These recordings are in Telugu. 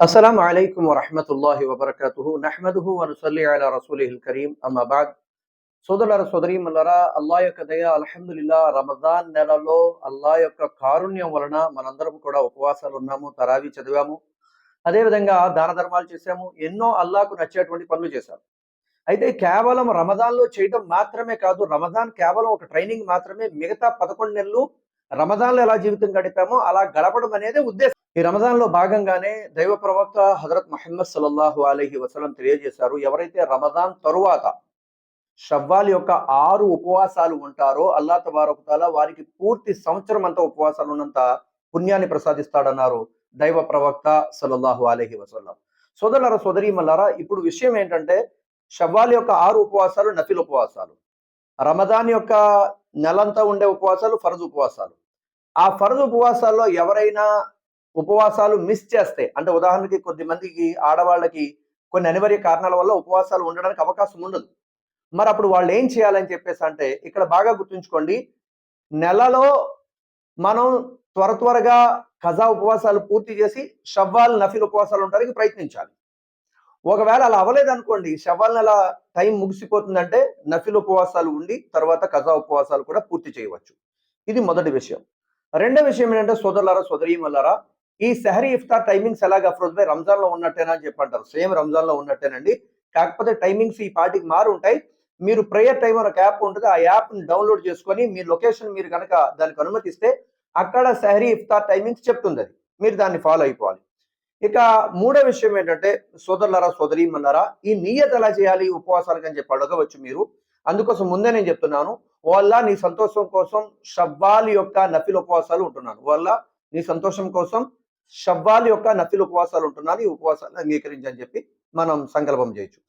అస్సలం అయికం వరహమతుల్లాహి వబర్కతూ నహ్మదుహు వనుసల్లి అలా రసూలిహిల్ కరీం అమ్మాబాద్ సోదర సోదరి మల్లరా అల్లా యొక్క దయ అల్హందుల్లా రమజాన్ నెలలో అల్లా యొక్క కారుణ్యం వలన మనందరం కూడా ఉపవాసాలు ఉన్నాము తరావి చదివాము. అదేవిధంగా దాన ధర్మాలు చేశాము ఎన్నో అల్లాకు నచ్చేటువంటి పనులు చేశాము. అయితే కేవలం రమదాన్లో చేయడం మాత్రమే కాదు రమదాన్ కేవలం ఒక ట్రైనింగ్ మాత్రమే మిగతా పదకొండు నెలలు రమదాన్లో ఎలా జీవితం గడిపామో అలా గడపడం అనేది ఉద్దేశం. ఈ రమదాన్లో భాగంగానే దైవ ప్రవక్త హజరత్ మహమ్మద్ సల్లల్లాహు అలహి వసలం తెలియజేశారు. ఎవరైతే రమదాన్ తరువాత షవ్వాల్ యొక్క ఆరు ఉపవాసాలు ఉంటారో అల్లా తబారకుతాల వారికి పూర్తి సంవత్సరం అంతా ఉపవాసాలు ఉన్నంత పుణ్యాన్ని ప్రసాదిస్తాడన్నారు దైవ ప్రవక్త సల్లల్లాహు అలహి వసలం సోదరులరా సోదరీమల్లారా ఇప్పుడు విషయం ఏంటంటే షవ్వాల్ యొక్క ఆరు ఉపవాసాలు నఫిల్ ఉపవాసాలు. రమదాన్ యొక్క నెలంతా ఉండే ఉపవాసాలు ఫరజ్ ఉపవాసాలు. ఆ ఫరజ్ ఉపవాసాల్లో ఎవరైనా ఉపవాసాలు మిస్ చేస్తే అంటే ఉదాహరణకి కొద్ది మందికి ఆడవాళ్ళకి కొన్ని అనివార్య కారణాల వల్ల ఉపవాసాలు ఉండడానికి అవకాశం ఉండదు. మరి అప్పుడు వాళ్ళు ఏం చేయాలని చెప్పేసి అంటే ఇక్కడ బాగా గుర్తుంచుకోండి. నెలలో మనం త్వర త్వరగా కజా ఉపవాసాలు పూర్తి చేసి షవ్వాల్ నఫిల్ ఉపవాసాలు ఉండడానికి ప్రయత్నించాలి. ఒకవేళ అలా అవ్వలేదు అనుకోండి షవ్వాల్ నెల టైం ముగిసిపోతుందంటే నఫిల్ ఉపవాసాలు ఉండి తర్వాత కజా ఉపవాసాలు కూడా పూర్తి చేయవచ్చు. ఇది మొదటి విషయం. రెండో విషయం ఏంటంటే సోదరులారా సోదరీమల్లారా ఈ సెహరీ ఇఫ్తార్ టైమింగ్స్ ఎలాగ అఫ్రోజ్ బై రంజాన్లో ఉన్నట్టేనా అని చెప్పంటారు. సేమ్ రంజాన్లో ఉన్నట్టేనండి. కాకపోతే టైమింగ్స్ ఈ పార్టీకి మారు ఉంటాయి. మీరు ప్రేయర్ టైం ఒక యాప్ ఉంటుంది. ఆ యాప్ని డౌన్లోడ్ చేసుకొని మీ లొకేషన్ మీరు కనుక దానికి అనుమతిస్తే అక్కడ సెహరీ ఇఫ్తార్ టైమింగ్స్ చెప్తుంది అది. మీరు దాన్ని ఫాలో అయిపోవాలి. ఇక మూడో విషయం ఏంటంటే సోదరులారా సోదరీమన్నారా ఈ నియత ఎలా చేయాలి? ఉపవాసాలకు అని చెప్పి అడగవచ్చు మీరు. అందుకోసం ముందే నేను చెప్తున్నాను. వల్ల నీ సంతోషం కోసం షవ్వాల్ యొక్క నఫిల్ ఉపవాసాలు ఉంటున్నాను. వల్ల నీ సంతోషం కోసం షవ్వాల్ యొక్క నఫిల్ ఉపవాసాలు ఉంటున్నాను ఈ ఉపవాసాలు అంగీకరించని చెప్పి మనం సంకల్పం చేయొచ్చు.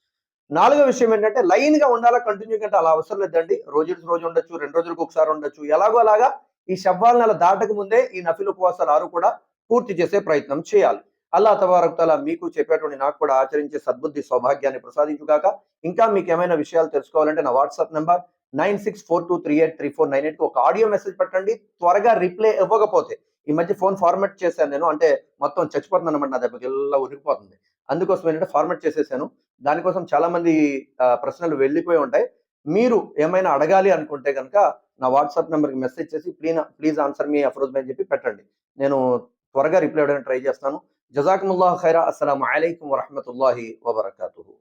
నాలుగో విషయం ఏంటంటే లైన్గా ఉండాలా కంటిన్యూ కంటే అలా అవసరం లేదండి. రోజు రోజు ఉండొచ్చు రెండు రోజులకు ఒకసారి ఉండొచ్చు. ఎలాగో అలాగా ఈ షవ్వాల్ నెల దాటక ముందే ఈ నఫిల్ ఉపవాసాలు ఆరు కూడా పూర్తి చేసే ప్రయత్నం చేయాలి. అల్లా తబారక్తల మీకు చెప్పేటువంటి నాకు కూడా ఆచరించే సద్బుద్ధి సౌభాగ్యాన్ని ప్రసాదించుగాక ఇంకా మీకు ఏమైనా విషయాలు తెలుసుకోవాలంటే నా WhatsApp number nine six four two three eight three four nine eight ఒక ఆడియో మెసేజ్ పెట్టండి. త్వరగా రిప్లై ఇవ్వకపోతే ఈ మధ్య ఫోన్ ఫార్మాట్ చేశాను నేను. అంటే మొత్తం చచ్చిపోతుంది అనమాట నా దెబ్బకి. ఇలా ఉరికిపోతుంది. అందుకోసం ఏంటంటే ఫార్మాట్ చేసేసాను. దానికోసం చాలా మంది ప్రశ్నలు వెళ్ళిపోయి ఉంటాయి. మీరు ఏమైనా అడగాలి అనుకుంటే కనుక నా వాట్సాప్ నెంబర్కి మెసేజ్ చేసి ప్లీజ్ ప్లీజ్ ఆన్సర్ మీ అఫ్రోజ్ అని చెప్పి పెట్టండి. నేను త్వరగా రిప్లై ఇవ్వడానికి ట్రై చేస్తాను. జజాకుముల్లా ఖైరా. అస్సలం అయికం వరహమతుల్లాహి వబర్కూ